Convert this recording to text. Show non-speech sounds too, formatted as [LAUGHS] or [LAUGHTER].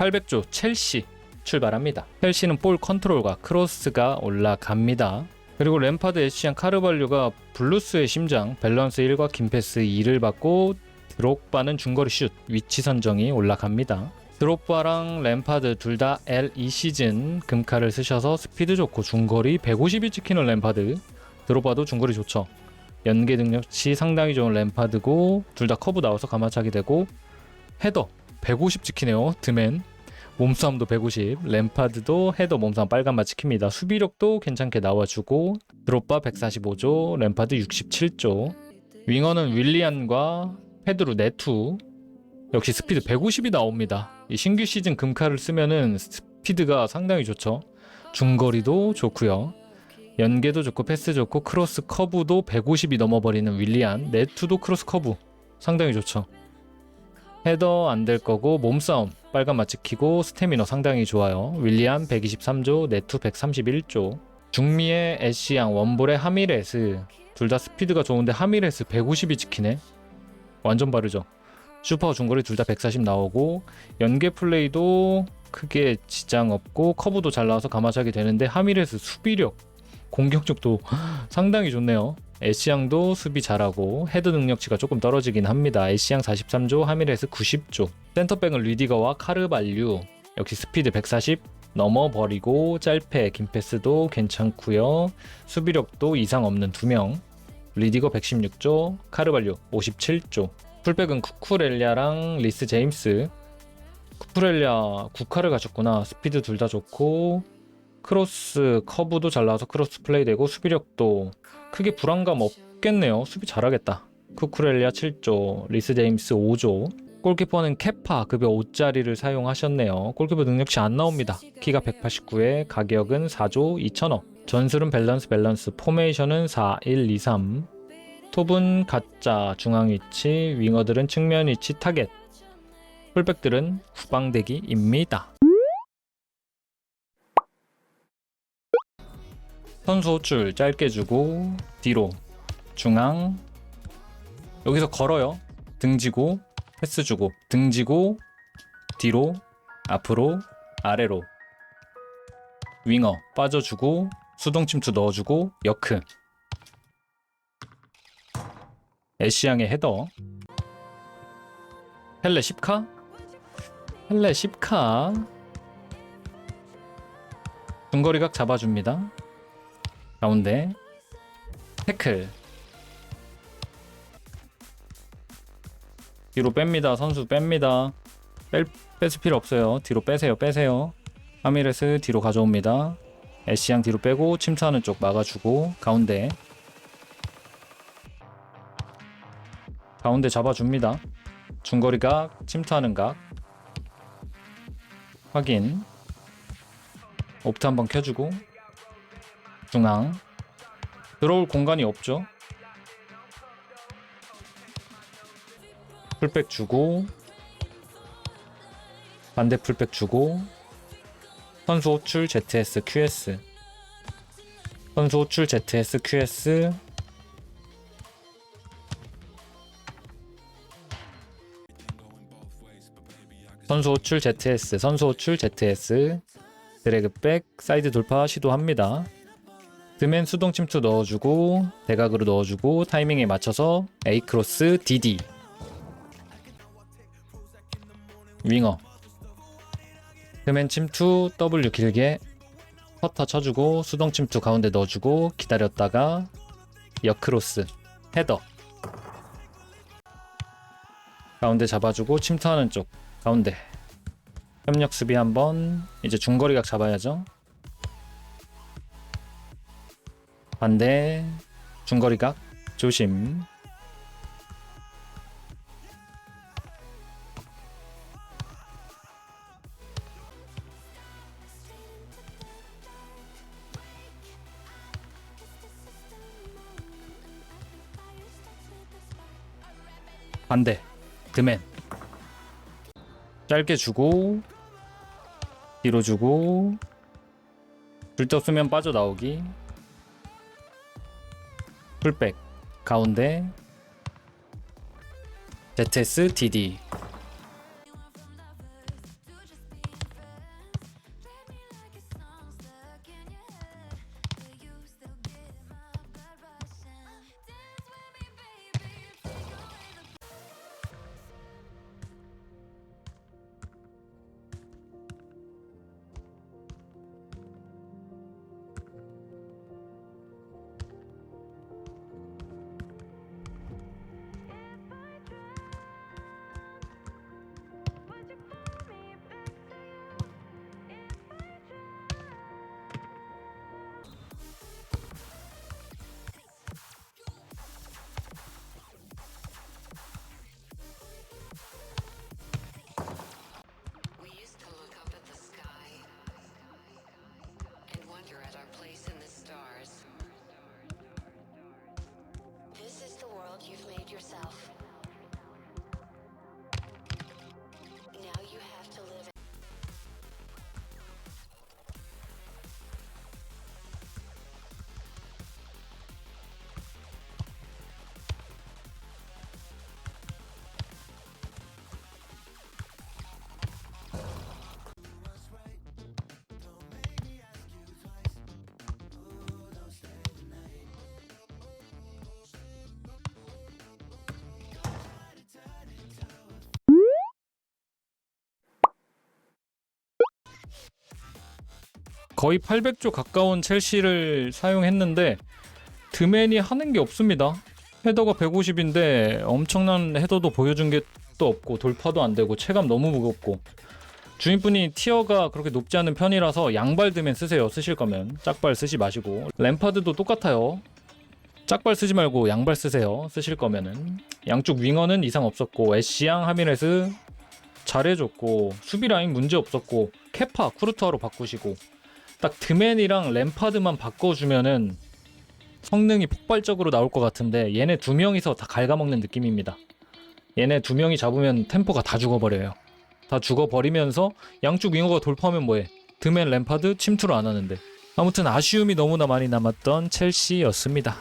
800조 첼시 출발합니다. 첼시는 볼 컨트롤과 크로스가 올라갑니다. 그리고 램파드 에시안 카르발류가 블루스의 심장 밸런스 1과 김패스 2를 받고 드록바는 중거리 슛 위치 선정이 올라갑니다. 드록바랑 램파드 둘 다 L2 시즌 금카를 쓰셔서 스피드 좋고 중거리 150이 찍히는 램파드 드록바도 중거리 좋죠. 연계 능력치 상당히 좋은 램파드고 둘 다 커브 나와서 가마차기 되고 헤더 150 찍히네요 드맨. 몸싸움도 150 램파드도 헤더 몸싸움 빨간맛 찍힙니다. 수비력도 괜찮게 나와주고 드롭바 145조 램파드 67조. 윙어는 윌리안과 페드루 네투. 역시 스피드 150이 나옵니다. 이 신규 시즌 금카를 쓰면은 스피드가 상당히 좋죠. 중거리도 좋고요. 연계도 좋고 패스 좋고 크로스 커브도 150이 넘어버리는 윌리안. 네투도 크로스 커브. 상당히 좋죠 헤더 안 될 거고 몸싸움 빨간 맛 찍히고 스태미너 상당히 좋아요. 윌리안 123조 네투 131조. 중미의 애쉬양 원볼의 하미레스. 둘 다 스피드가 좋은데 하미레스 150이 찍히네. 완전 빠르죠. 슈퍼 중거리 둘 다 140 나오고 연계 플레이도 크게 지장 없고 커브도 잘 나와서 가마차기 되는데 하미레스 수비력 공격력도 [LAUGHS] 상당히 좋네요 애쉬양도 수비 잘하고 헤드 능력치가 조금 떨어지긴 합니다. 애쉬양 43조, 하미레스 90조. 센터백은 리디거와 카르발류. 역시 스피드 140 넘어버리고 짤패 김패스도 괜찮고요. 수비력도 이상 없는 두 명. 리디거 116조, 카르발류 57조. 풀백은 쿠쿠렐리아랑 리스 제임스. 쿠쿠렐리아 국카를 가졌구나. 스피드 둘 다 좋고 크로스 커브도 잘 나와서 크로스 플레이 되고 수비력도 크게 불안감 없겠네요. 수비 잘하겠다. 쿠쿠렐리아 7조, 리스 제임스 5조. 골키퍼는 케파 급여 5짜리를 사용하셨네요. 골키퍼 능력치 안 나옵니다. 키가 189에 가격은 4조 2천억. 전술은 밸런스 밸런스, 포메이션은 4, 1, 2, 3. 톱은 가짜, 중앙 위치, 윙어들은 측면 위치 타겟. 풀백들은 후방대기입니다. 선수 호출 짧게 주고 뒤로 중앙. 여기서 걸어요. 등지고 패스 주고 등지고 뒤로 앞으로 아래로. 윙어 빠져주고 수동 침투 넣어주고 여크. 애쉬양의 헤더. 헬레 10카. 헬레 10카. 중거리각 잡아줍니다 가운데 태클. 뒤로 뺍니다. 선수 뺍니다. 뺄, 뺏을 필요 없어요. 뒤로 빼세요 빼세요. 하미레스 뒤로 가져옵니다. 애쉬양 뒤로 빼고 침투하는 쪽 막아주고 가운데. 가운데 잡아줍니다. 중거리 각 침투하는 각. 확인. 옵트 한번 켜주고 중앙. 들어올 공간이 없죠. 풀백 주고 반대 풀백 주고 선수 호출 ZS QS. 선수 호출 ZS QS. 선수 호출 ZS 선수 호출 ZS. 드래그백 사이드 돌파 시도합니다 드맨 수동 침투 넣어주고 대각으로 넣어주고 타이밍에 맞춰서 A 크로스 DD 윙어. 드맨 침투 W 길게 퍼터 쳐주고 수동 침투 가운데 넣어주고 기다렸다가 역크로스 헤더. 가운데 잡아주고 침투하는 쪽 가운데. 협력 수비 한번 이제 중거리각 잡아야죠 반대. 중거리각. 조심. 반대. 드맨. 짧게 주고 뒤로 주고 줄때 없으면 빠져나오기 풀백 가운데 ZS DD yourself. 거의 800조 가까운 첼시를 사용했는데 드맨이 하는 게 없습니다. 헤더가 150인데 엄청난 헤더도 보여준 게 또 없고 돌파도 안 되고 체감 너무 무겁고 주인분이 티어가 그렇게 높지 않은 편이라서 양발 드맨 쓰세요. 쓰실 거면 짝발 쓰지 마시고 램파드도 똑같아요. 짝발 쓰지 말고 양발 쓰세요. 쓰실 거면은 양쪽 윙어는 이상 없었고 애쉬양 하미네스 잘해줬고 수비 라인 문제 없었고 케파 쿠르투아로 바꾸시고 딱 드맨이랑 램파드만 바꿔주면은 성능이 폭발적으로 나올 것 같은데 얘네 두 명이서 다 갉아먹는 느낌입니다. 얘네 두 명이 잡으면 템포가 다 죽어버려요. 다 죽어버리면서 양쪽 윙어가 돌파하면 뭐해? 드맨 램파드 침투를 안 하는데. 아무튼 아쉬움이 너무나 많이 남았던 첼시였습니다.